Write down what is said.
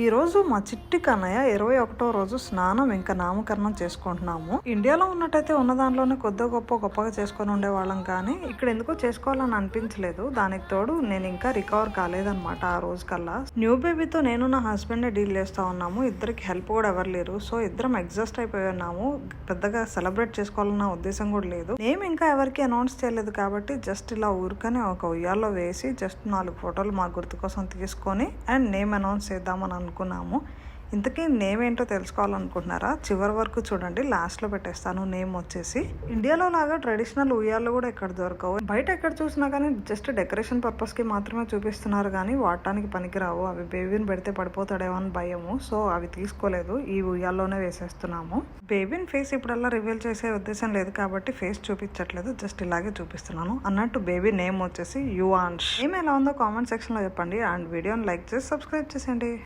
ఈరోజు మా చిట్టి కన్నయ్య ఇరవై ఒకటో రోజు స్నానం ఇంకా నామకరణం చేసుకుంటున్నాము. ఇండియాలో ఉన్నట్టయితే ఉన్న దాంట్లోనే కొద్దిగా గొప్ప గొప్పగా చేసుకొని ఉండేవాళ్ళం కానీ ఇక్కడ ఎందుకో చేసుకోవాలని అనిపించలేదు. దానికి తోడు నేను ఇంకా రికవర్ కాలేదనమాట ఆ రోజు కల్లా. న్యూ బేబీతో నేను నా హస్బెండ్ డీల్ చేస్తూ ఉన్నాము. ఇద్దరికి హెల్ప్ కూడా ఎవరు లేరు. సో ఇద్దరం ఎగ్జాస్ట్ అయిపోయి ఉన్నాము. పెద్దగా సెలబ్రేట్ చేసుకోవాలన్న ఉద్దేశం కూడా లేదు. నేమ్ ఇంకా ఎవరికి అనౌన్స్ చేయలేదు కాబట్టి జస్ట్ ఇలా ఊరికనే ఒక ఉయ్యాల్లో వేసి జస్ట్ నాలుగు ఫోటోలు మా గుర్తు కోసం తీసుకొని అండ్ నేమ్ అనౌన్స్ చేద్దామని అనుకున్నాము. ఇంతకీ నేమ్ ఏంటో తెలుసుకోవాలనుకుంటున్నారా? చివరి వరకు చూడండి లాస్ట్లో పెట్టేస్తాను నేమ్ వచ్చేసి. ఇండియాలో లాగా ట్రెడిషనల్ ఉయ్యాలు కూడా ఎక్కడ దొరకవు. బయట ఎక్కడ చూసినా కానీ జస్ట్ డెకరేషన్ పర్పస్కి మాత్రమే చూపిస్తున్నారు కానీ వాడటానికి పనికిరావు. అవి బేబీని పెడితే పడిపోతాడేమో అని భయము. సో అవి తీసుకోలేదు. ఈ ఉయ్యాల్లోనే వేసేస్తున్నాము. బేబీని ఫేస్ ఇప్పుడల్లా రివీల్ చేసే ఉద్దేశం లేదు కాబట్టి ఫేస్ చూపించట్లేదు. జస్ట్ ఇలాగే చూపిస్తున్నాను. అన్నట్టు బేబీ నేమ్ వచ్చేసి యువాన్ష్. నేమ్ ఎలా ఉందో కామెంట్ సెక్షన్లో చెప్పండి. అండ్ వీడియోని లైక్ చేసి సబ్స్క్రైబ్ చేసేయండి.